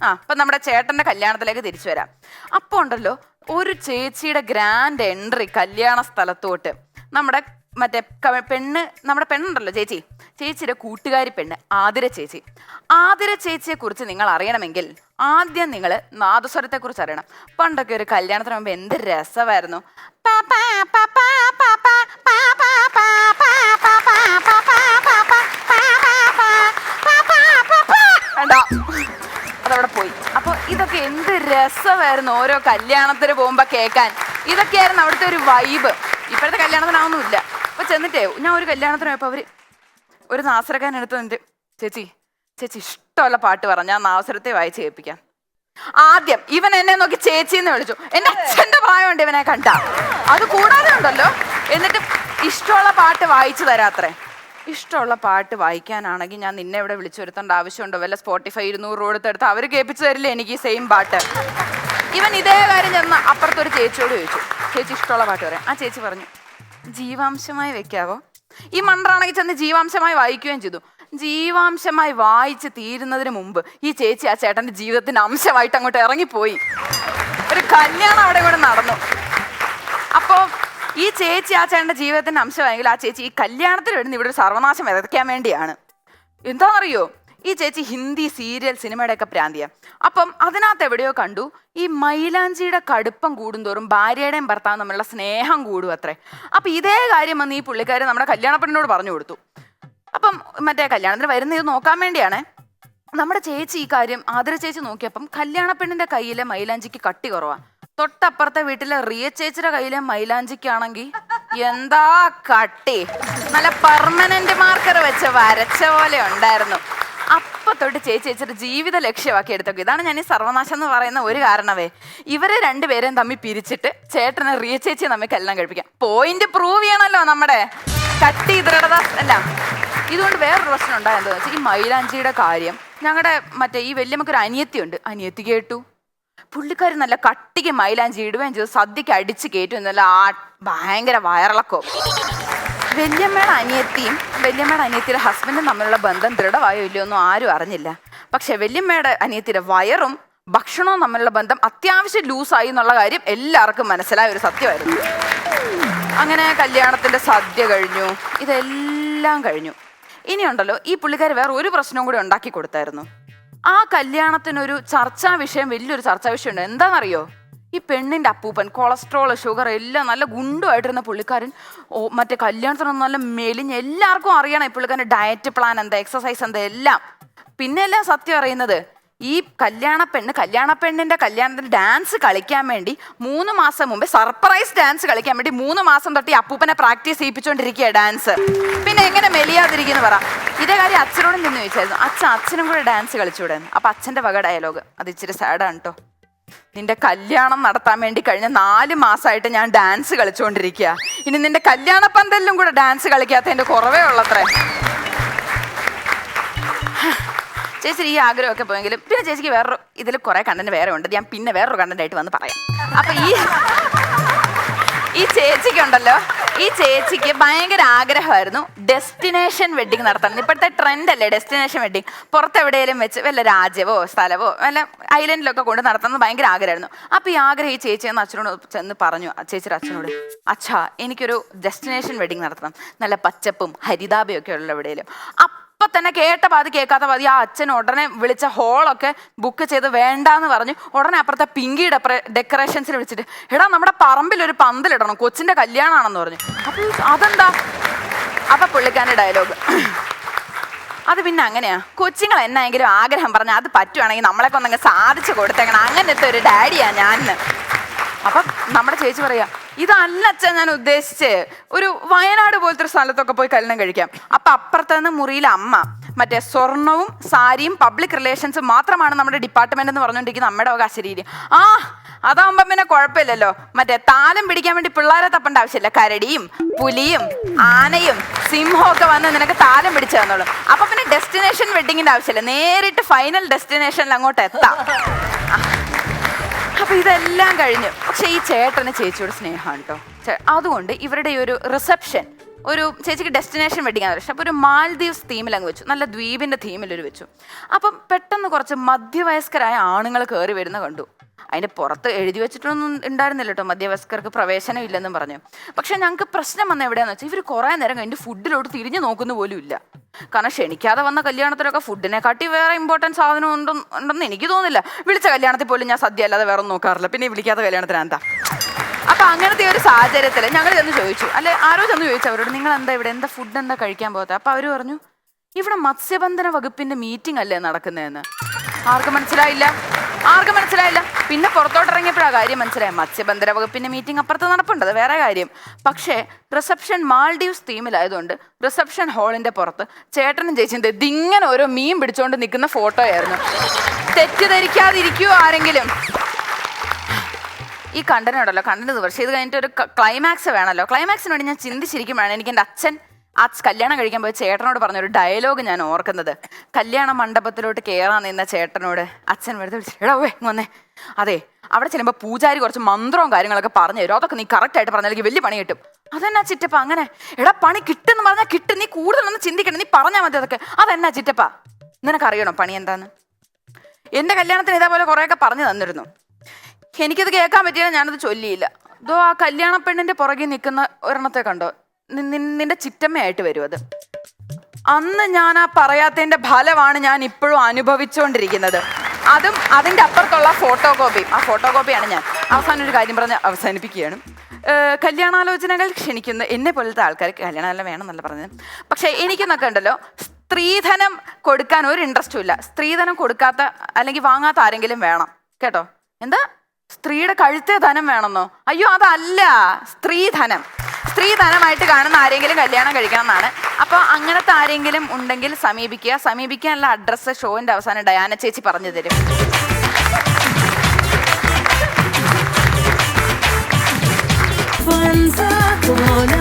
ആ അപ്പൊ നമ്മുടെ ചേട്ടന്റെ കല്യാണത്തിലേക്ക് തിരിച്ചു വരാം അപ്പൊ ഉണ്ടല്ലോ ഒരു ചേച്ചിയുടെ ഗ്രാൻഡ് എൻട്രി കല്യാണ സ്ഥലത്തോട്ട് നമ്മുടെ മറ്റേ പെണ്ണ് നമ്മുടെ പെണ്ണുണ്ടല്ലോ ചേച്ചി ചേച്ചിയുടെ കൂട്ടുകാരി പെണ്ണ് ആതിര ചേച്ചി ആതിര ചേച്ചിയെ കുറിച്ച് നിങ്ങൾ അറിയണമെങ്കിൽ ആദ്യം നിങ്ങൾ നാദസ്വരത്തെ കുറിച്ച് അറിയണം പണ്ടൊക്കെ ഒരു കല്യാണത്തിന് മുമ്പ് എന്ത് രസമായിരുന്നു പാപ്പാ പാപ്പാ പാപ്പാ പാപ്പാ പാ പാ പാ പാ പാ പാ പാ പാ പാ പാ പാ പാ പാ പാ പാ പാ പാ. കണ്ടോ അതവിടെ പോയി അപ്പൊ ഇതൊക്കെ എന്ത് രസമായിരുന്നു ഓരോ കല്യാണത്തിന് പോകുമ്പോ കേൾക്കാൻ. ഇതൊക്കെയായിരുന്നു അവിടുത്തെ ഒരു വൈബ് ഇപ്പോഴത്തെ കല്യാണത്തിനാവുന്നില്ല അപ്പൊ ചെന്നിട്ടേ ഞാൻ ഒരു കല്യാണത്തിന് പോയപ്പോ അവർ ഒരു നാസരക്കാൻ എടുത്ത് ചേച്ചി ചേച്ചി ഇഷ്ടമുള്ള പാട്ട് പറ ഞാൻ നാസരത്തെ വായിച്ച് കേൾപ്പിക്കാം. ആദ്യം ഇവൻ എന്നെ നോക്കി ചേച്ചി എന്ന് വിളിച്ചു. എന്റെ അച്ഛന്റെ പ്രായമുണ്ട് ഇവനെ കണ്ട. അത് കൂടാതെ ഉണ്ടല്ലോ. എന്നിട്ട് ഇഷ്ടമുള്ള പാട്ട് വായിച്ചു തരാത്രേ. ഇഷ്ടമുള്ള പാട്ട് വായിക്കാനാണെങ്കിൽ ഞാൻ നിന്നെ ഇവിടെ വിളിച്ചു വരുത്തേണ്ട ആവശ്യമുണ്ടോ? വല്ല സ്പോട്ടിഫൈ ഇരുന്നൂറ് രൂപ കൊടുത്തെടുത്ത് അവർ കേൾപ്പിച്ചു തരില്ലേ എനിക്ക് ഈ സെയിം പാട്ട്? ഇവൻ ഇതേ കാര്യം ചെന്ന് അപ്പുറത്തൊരു ചേച്ചിയോട് ചോദിച്ചു. ചേച്ചി ഇഷ്ടമുള്ള പാട്ട് പറയാം. ആ ചേച്ചി പറഞ്ഞു ജീവാംശമായി വെക്കാവോ? ഈ മണ്ടറാണെങ്കിൽ ചെന്ന് ജീവാംശമായി വായിക്കുകയും ചെയ്തു. ജീവാംശമായി വായിച്ച് തീരുന്നതിന് മുമ്പ് ഈ ചേച്ചി ആ ചേട്ടന്റെ ജീവിതത്തിന്റെ അംശമായിട്ട് അങ്ങോട്ട് ഇറങ്ങിപ്പോയി. ഒരു കല്യാണം അവിടെ കൂടെ നടന്നു. ഈ ചേച്ചി ആ ചേട്ടന്റെ ജീവിതത്തിന്റെ അംശമായെങ്കിൽ ആ ചേച്ചി ഈ കല്യാണത്തിൽ വരുന്ന ഇവിടെ ഒരു സർവനാശം വിതയ്ക്കാൻ വേണ്ടിയാണ്. എന്താണെന്നറിയോ ഈ ചേച്ചി ഹിന്ദി സീരിയൽ സിനിമയുടെ ഒക്കെ പ്രാന്തിയ. അപ്പം അതിനകത്ത് എവിടെയോ കണ്ടു ഈ മൈലാഞ്ചിയുടെ കടുപ്പം കൂടുന്തോറും ഭാര്യയുടെയും ഭർത്താവും തമ്മിലുള്ള സ്നേഹം കൂടും അത്രേ. അപ്പൊ ഇതേ കാര്യം വന്ന് ഈ പുള്ളിക്കാരെ നമ്മുടെ കല്യാണപ്പെണ്ണിനോട് പറഞ്ഞു കൊടുത്തു. അപ്പം മറ്റേ കല്യാണത്തിന് വരുന്ന ഇത് നോക്കാൻ വേണ്ടിയാണേ. നമ്മുടെ ചേച്ചി ഈ കാര്യം ആദര ചേച്ചി നോക്കിയപ്പം കല്യാണപ്പെണ്ണിന്റെ കയ്യിലെ മൈലാഞ്ചിക്ക് കട്ടി കുറവാ. തൊട്ടപ്പുറത്തെ വീട്ടിലെ റിയ ചേച്ചിയുടെ കയ്യിലെ മൈലാഞ്ചിക്കാണെങ്കിൽ എന്താ കട്ടി? നല്ല പെർമനന്റ് മാർക്കർ വെച്ച് വരച്ച പോലെ ഉണ്ടായിരുന്നു. അപ്പൊ തൊട്ട് ചേച്ചി ചേച്ചിയുടെ ജീവിത ലക്ഷ്യമാക്കി എടുത്തൊക്കെ. ഇതാണ് ഞാൻ ഈ സർവനാശം എന്ന് പറയുന്ന ഒരു കാരണവേ. ഇവരെ രണ്ടുപേരെയും തമ്മിൽ പിരിച്ചിട്ട് ചേട്ടനെ റിയ ചേച്ചിയെ തമ്മിൽ കല്യാണം കഴിപ്പിക്കാം. പോയിന്റ് പ്രൂവ് ചെയ്യണമല്ലോ നമ്മുടെ കട്ടി ദൃഢത അല്ല ഇതുകൊണ്ട് വേറൊരു പ്രശ്നം ഉണ്ടായെന്ന് വെച്ചാൽ ഈ മൈലാഞ്ചിയുടെ കാര്യം ഞങ്ങളുടെ മറ്റേ ഈ വലിയ ഒരു അനിയത്തിയുണ്ട്. അനിയത്തി കേട്ടു? പുള്ളിക്കാരി നല്ല കട്ടിക്ക് മൈലാഞ്ചി ഇടുകയും ചെയ്തു. സദ്യക്ക് അടിച്ച് കയറ്റും നല്ല ആ ഭയങ്കര വയറിളക്കോ. വല്യമ്മയുടെ അനിയത്തിയും വല്യമ്മയുടെ അനിയത്തിയുടെ ഹസ്ബൻഡും തമ്മിലുള്ള ബന്ധം ദൃഢമായോ ഇല്ലയോ ഒന്നും ആരും അറിഞ്ഞില്ല. പക്ഷെ വല്യമ്മയുടെ അനിയത്തിയുടെ വയറും ഭക്ഷണവും തമ്മിലുള്ള ബന്ധം അത്യാവശ്യം ലൂസായി എന്നുള്ള കാര്യം എല്ലാവർക്കും മനസ്സിലായ ഒരു സത്യമായിരുന്നു. അങ്ങനെ കല്യാണത്തിന്റെ സദ്യ കഴിഞ്ഞു. ഇതെല്ലാം കഴിഞ്ഞു. ഇനിയുണ്ടല്ലോ ഈ പുള്ളിക്കാർ വേറെ ഒരു പ്രശ്നവും കൂടി ഉണ്ടാക്കി കൊടുത്തായിരുന്നു. ആ കല്യാണത്തിനൊരു ചർച്ചാ വിഷയം വലിയൊരു ചർച്ചാ വിഷയമുണ്ട് എന്താണെന്നറിയോ ഈ പെണ്ണിന്റെ അപ്പൂപ്പൻ കൊളസ്ട്രോൾ ഷുഗർ എല്ലാം നല്ല ഗുണ്ടുമായിട്ടിരുന്ന പുള്ളിക്കാരൻ ഓ മറ്റേ കല്യാണത്തിനൊന്നും നല്ല മെലിഞ്ഞ് എല്ലാവർക്കും അറിയണം ഈ പുള്ളിക്കാരന്റെ ഡയറ്റ് പ്ലാൻ എന്താ എക്സസൈസ് എന്താ എല്ലാം. പിന്നെ എല്ലാം സത്യം അറിയുന്നത്? ഈ കല്യാണ പെണ്ണ് കല്യാണ പെണ്ണിന്റെ കല്യാണത്തിന് ഡാൻസ് കളിക്കാൻ വേണ്ടി മൂന്ന് മാസം മുമ്പേ സർപ്രൈസ് ഡാൻസ് കളിക്കാൻ വേണ്ടി മൂന്ന് മാസം തൊട്ട് ഈ അപ്പൂപ്പനെ പ്രാക്ടീസ് ചെയ്യിപ്പിച്ചുകൊണ്ടിരിക്കുക ഡാൻസ് പിന്നെ എങ്ങനെ മെലിയാതിരിക്കുന്നു പറ. ഇതേ കാര്യം അച്ഛനോട് ചെന്ന് ചോദിച്ചായിരുന്നു. അച്ഛൻ അച്ഛനും കൂടെ ഡാൻസ് കളിച്ചുകൂടെ അപ്പൊ അച്ഛന്റെ വക ഡയലോഗ് അത് ഇച്ചിരി സാഡാണ് കേട്ടോ നിന്റെ കല്യാണം നടത്താൻ വേണ്ടി കഴിഞ്ഞ നാല് മാസമായിട്ട് ഞാൻ ഡാൻസ് കളിച്ചുകൊണ്ടിരിക്കുക ഇനി നിന്റെ കല്യാണ പന്തലിലും കൂടെ ഡാൻസ് കളിക്കാത്തതിന്റെ കുറവേ ഉള്ളത്രേ. ചേച്ചി ഈ ആഗ്രഹമൊക്കെ പോയെങ്കിലും പിന്നെ ചേച്ചിക്ക് വേറൊരു ഇതിൽ കുറേ കണ്ടന്റ് വേറെ ഉണ്ട്. ഞാൻ പിന്നെ വേറൊരു കണ്ടന്റ് ആയിട്ട് വന്ന് പറയാം. അപ്പൊ ഈ ഈ ചേച്ചിക്കുണ്ടല്ലോ. ഈ ചേച്ചിക്ക് ഭയങ്കര ആഗ്രഹമായിരുന്നു ഡെസ്റ്റിനേഷൻ വെഡിങ് നടത്തണം. ഇപ്പോഴത്തെ ട്രെൻഡ് അല്ലേ ഡെസ്റ്റിനേഷൻ വെഡിങ് പുറത്തെവിടെയെങ്കിലും വെച്ച് വല്ല രാജ്യമോ സ്ഥലവോ വല്ല ഐലൻഡിലൊക്കെ കൊണ്ട് നടത്തണം ഭയങ്കര ആഗ്രഹമായിരുന്നു. അപ്പോൾ ഈ ആഗ്രഹം ഈ ചേച്ചി എന്ന് അച്ഛനോട് ചെന്ന് പറഞ്ഞു. ചേച്ചിയുടെ അച്ഛനോട് അച്ഛാ എനിക്കൊരു ഡെസ്റ്റിനേഷൻ വെഡിങ് നടത്തണം. നല്ല പച്ചപ്പും ഹരിതാപയും ഒക്കെ ഉള്ള എവിടെയെങ്കിലും. അപ്പൊ തന്നെ കേട്ട പാതി കേൾക്കാത്ത പാതി ആ അച്ഛൻ ഉടനെ വിളിച്ച ഹോളൊക്കെ ബുക്ക് ചെയ്ത് വേണ്ടാന്ന് പറഞ്ഞു ഉടനെ അപ്പുറത്തെ പിങ്കി ഡെക്കറേഷൻസിൽ വിളിച്ചിട്ട് എടാ നമ്മുടെ പറമ്പിൽ ഒരു പന്തലിടണം കൊച്ചിന്റെ കല്യാണമാണെന്ന് പറഞ്ഞു. അപ്പൊ അതെന്താ? അപ്പൊ പുള്ളിക്കാരന്റെ ഡയലോഗ് അത് പിന്നെ അങ്ങനെയാ. കൊച്ചുങ്ങൾ എന്നായെങ്കിലും ആഗ്രഹം പറഞ്ഞാൽ അത് പറ്റുവാണെങ്കിൽ നമ്മളെ കൊന്നങ്ങ് സാധിച്ചു കൊടുത്തേക്കണം. അങ്ങനത്തെ ഒരു ഡാഡിയാ ഞാൻ അപ്പം നമ്മുടെ ചേച്ചി പറയാ ഇതല്ല അച്ഛൻ ഞാൻ ഉദ്ദേശിച്ച്. ഒരു വയനാട് പോലത്തെ ഒരു സ്ഥലത്തൊക്കെ പോയി കല്യാണം കഴിക്കാം. അപ്പൊ അപ്പുറത്ത് നിന്ന് മുറിയിലെ അമ്മ മറ്റേ സ്വർണവും സാരിയും പബ്ലിക് റിലേഷൻസ് മാത്രമാണ് നമ്മുടെ ഡിപ്പാർട്ട്മെന്റ് എന്ന് പറഞ്ഞുകൊണ്ടിരിക്കുന്ന അമ്മയുടെ വക ശരീരം ആ അതാവുമ്പം പിന്നെ കുഴപ്പമില്ലല്ലോ. മറ്റേ താലം പിടിക്കാൻ വേണ്ടി പിള്ളേരെ തപ്പേണ്ട ആവശ്യമില്ല. കരടിയും പുലിയും ആനയും സിംഹവും ഒക്കെ വന്ന് നിനക്ക് താലം പിടിച്ചു തന്നോളും. അപ്പൊ പിന്നെ ഡെസ്റ്റിനേഷൻ വെഡിങ്ങിന്റെ ആവശ്യമില്ല. നേരിട്ട് ഫൈനൽ ഡെസ്റ്റിനേഷനിൽ അങ്ങോട്ട് എത്താം. അപ്പൊ ഇതെല്ലാം കഴിഞ്ഞു. പക്ഷെ ഈ ചേട്ടന് ചേച്ചിയോട് സ്നേഹമാണ് കേട്ടോ അതുകൊണ്ട് ഇവരുടെ ഒരു റിസപ്ഷൻ ഒരു ചേച്ചിക്ക് ഡെസ്റ്റിനേഷൻ വെഡിങ് ആണ്. ഇഷ്ടം അപ്പോൾ ഒരു മാൽദീവ്സ് തീമിൽ അങ്ങ് വെച്ചു. നല്ല ദ്വീപിന്റെ തീമിൽ ഒരു വെച്ചു. അപ്പം പെട്ടെന്ന് കുറച്ച് മധ്യവയസ്കരായ ആണുങ്ങൾ കയറി വരുന്ന കണ്ടു. അതിന്റെ പുറത്ത് എഴുതി വെച്ചിട്ടൊന്നും ഉണ്ടായിരുന്നില്ല കേട്ടോ മധ്യവയസ്കർക്ക് പ്രവേശനം ഇല്ലെന്നും പറഞ്ഞു. പക്ഷേ ഞങ്ങൾക്ക് പ്രശ്നം വന്ന എവിടെയാണെന്ന് വെച്ചാൽ ഇവർ കുറേ നേരം കഴിഞ്ഞ് ഫുഡിലോട്ട് തിരിഞ്ഞു നോക്കുന്ന പോലും ഇല്ല. കാരണം ക്ഷണിക്കാതെ വന്ന കല്യാണത്തിലൊക്കെ ഫുഡിനെ കാട്ടി വേറെ ഇമ്പോർട്ടന്റ് സാധനം ഉണ്ടെന്ന് ഉണ്ടെന്ന് എനിക്ക് തോന്നുന്നില്ല വിളിച്ച കല്യാണത്തിൽ പോലും ഞാൻ സദ്യ അല്ലാതെ വേറെ നോക്കാറില്ല. പിന്നെ വിളിക്കാത്ത കല്യാണത്തിന് അപ്പൊ അങ്ങനത്തെ ഒരു സാഹചര്യത്തിൽ ഞങ്ങൾ ചെന്ന് ചോദിച്ചു. അല്ലെ ആരോ ചെന്ന് ചോദിച്ചു അവരോട് നിങ്ങൾ എന്താ ഇവിടെ? എന്താ ഫുഡ് എന്താ കഴിക്കാൻ പോകാത്ത? അപ്പൊ അവർ പറഞ്ഞു ഇവിടെ മത്സ്യബന്ധന വകുപ്പിന്റെ മീറ്റിംഗ് അല്ലേ നടക്കുന്നതെന്ന്. ആർക്കും മനസ്സിലായില്ല. ആർക്കും മനസ്സിലായില്ല. പിന്നെ പുറത്തോട്ട് ഇറങ്ങിയപ്പോഴാ കാര്യം മനസ്സിലായി മത്സ്യബന്ധന വകുപ്പിന്റെ മീറ്റിംഗ് അപ്പുറത്ത് നടപ്പുണ്ട്. അത് വേറെ കാര്യം. പക്ഷേ റിസപ്ഷൻ മാൾഡീവ്സ് തീമിലായതുകൊണ്ട് റിസപ്ഷൻ ഹാളിന്റെ പുറത്ത് ചേട്ടനും ചേച്ചിന്റെ ഇതിങ്ങനെ ഓരോ മീൻ പിടിച്ചോണ്ട് നിൽക്കുന്ന ഫോട്ടോ ആയിരുന്നു. തെറ്റിദ്ധരിക്കാതിരിക്കുവോ ആരെങ്കിലും. ഈ കണ്ടനുണ്ടല്ലോ കണ്ടന് കണ്ടന്റ് പക്ഷേ ഇത് കഴിഞ്ഞിട്ട് ഒരു ക്ലൈമാക്സ് വേണമല്ലോ ക്ലൈമാക്സിന് വേണ്ടി ഞാൻ ചിന്തിച്ചിരിക്കുമ്പോഴാണ് എനിക്ക് എന്റെ അച്ഛൻ ആ കല്യാണം കഴിക്കാൻ പോയ ചേട്ടനോട് പറഞ്ഞ ഒരു ഡയലോഗ് ഞാൻ ഓർക്കുന്നത്. കല്യാണ മണ്ഡപത്തിലോട്ട് കയറാൻ നിന്ന ചേട്ടനോട് അച്ഛൻ വെറുതെ വിളിച്ചേടാ വേ വന്നേ. അതെ അവിടെ ചെല്ലുമ്പോൾ പൂജാരി കുറച്ച് മന്ത്രവും കാര്യങ്ങളൊക്കെ പറഞ്ഞു തരും. അതൊക്കെ നീ കറക്റ്റായിട്ട് പറഞ്ഞാൽ വലിയ പണി കിട്ടും. അതെന്നാ ചിറ്റപ്പ അങ്ങനെ? എടാ പണി കിട്ടുമെന്ന് പറഞ്ഞാൽ കിട്ടും. നീ കൂടുതലൊന്നും ചിന്തിക്കണം നീ പറഞ്ഞാൽ മതി അതൊക്കെ. അതെന്നാ ചിറ്റപ്പ? നിനക്കറിയണോ പണി എന്താന്ന്? എന്റെ കല്യാണത്തിന് ഇതേപോലെ കുറേയൊക്കെ പറഞ്ഞു തന്നിരുന്നു. എനിക്കത് കേൾക്കാൻ പറ്റിയാൽ ഞാനത് ചൊല്ലിയില്ല. ഇതോ ആ കല്യാണ പെണ്ണിന്റെ പുറകെ നിൽക്കുന്ന ഒരെണ്ണത്തെ കണ്ടോ? നിന്റെ ചിറ്റമ്മയായിട്ട് വരും അത്. അന്ന് ഞാൻ ആ പറയാത്തതിന്റെ ഫലമാണ് ഞാൻ ഇപ്പോഴും അനുഭവിച്ചുകൊണ്ടിരിക്കുന്നത് അതും അതിന്റെ അപ്പുറത്തുള്ള ഫോട്ടോ കോപ്പി ആ ഫോട്ടോ കോപ്പിയാണ് ഞാൻ. അവസാനം ഒരു കാര്യം പറഞ്ഞ് അവസാനിപ്പിക്കുകയാണ്. കല്യാണാലോചനകൾ ക്ഷണിക്കുന്ന എന്നെ പോലത്തെ ആൾക്കാർക്ക് കല്യാണം വേണമെന്നല്ല പറഞ്ഞത്. പക്ഷേ എനിക്കെന്നൊക്കെ ഉണ്ടല്ലോ സ്ത്രീധനം കൊടുക്കാൻ ഒരു ഇൻട്രസ്റ്റും ഇല്ല. സ്ത്രീധനം കൊടുക്കാത്ത അല്ലെങ്കിൽ വാങ്ങാത്ത ആരെങ്കിലും വേണം. കേട്ടോ? എന്താ? സ്ത്രീയുടെ കഴുത്തേ ധനം വേണമെന്നോ? അയ്യോ അതല്ല. സ്ത്രീധനം. സ്ത്രീധനമായിട്ട് കാണുന്ന ആരെങ്കിലും കല്യാണം കഴിക്കണം എന്നാണ് അപ്പോൾ അങ്ങനത്തെ ആരെങ്കിലും ഉണ്ടെങ്കിൽ സമീപിക്കുക. സമീപിക്കാനുള്ള അഡ്രസ്സ് ഷോവിന്റെ അവസാനം ഡയാന ചേച്ചി പറഞ്ഞു തരും. Fun.